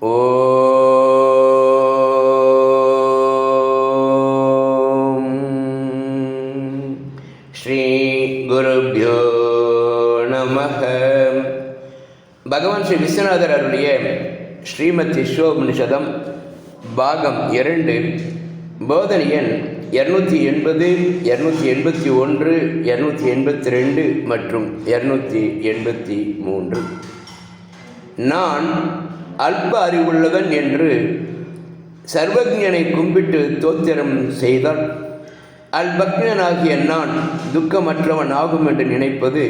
ஓம் ஸ்ரீ குருப்யோ நம பகவான் ஸ்ரீ விஸ்வநாதர் அருடைய ஸ்ரீமத் விஸ்வோபனிஷதம் பாகம் இரண்டு போதனை எண் இரநூத்தி எண்பது இரநூத்தி எண்பத்தி ஒன்று இரநூத்தி எண்பத்தி ரெண்டு மற்றும் இரநூத்தி எண்பத்தி மூன்று. நான் அல்ப அறிவுள்ளவன் என்று சர்வஜனை கும்பிட்டு தோத்திரம் செய்தால் அல்பக்னனாகிய நான் துக்கமற்றவன் ஆகும் என்று நினைப்பது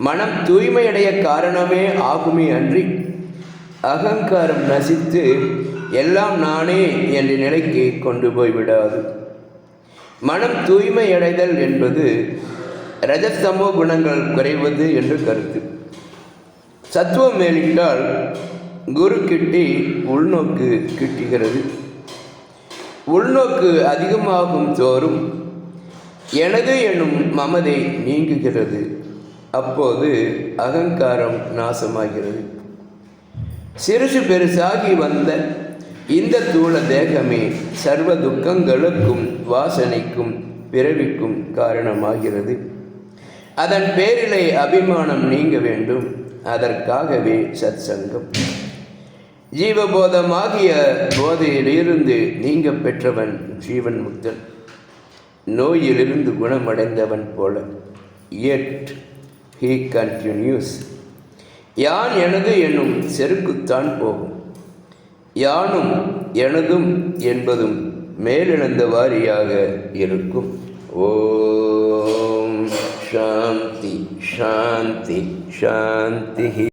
மனம் தூய்மையடைய காரணமே ஆகுமே அன்றி அகங்காரம் நசித்து எல்லாம் நானே என்ற நிலைக்கு கொண்டு போய்விடாது. மனம் தூய்மையடைதல் என்பது ரஜசமோ குணங்கள் குறைவது என்று கருத்து. சத்துவம் மேலிட்டால் குரு கிட்டி உள்நோக்கு கிட்டுகிறது. உள்நோக்கு அதிகமாகும் தோறும் எனது எனும் மமதை நீங்குகிறது. அப்போது அகங்காரம் நாசமாகிறது. சிறுசு பெருசாகி வந்த இந்த தூள தேகமே சர்வ துக்கங்களுக்கும் வாசனைக்கும் பிறவிக்கும் காரணமாகிறது. அதன் பேரிலே அபிமானம் நீங்க வேண்டும். அதற்காகவே சத் சங்கம் ஜீவபோதமாகிய போதையிலிருந்து நீங்க பெற்றவன் ஜீவன் முக்தன். நோயிலிருந்து குணமடைந்தவன் போல. எட் ஹீ கண்டினியூஸ் யான் எனது என்னும் செருக்குத்தான் போகும். யானும் எனதும் என்பதும் மேலெழுந்த வாரியாக இருக்கும். ஓம் ஷாம் शांति शांति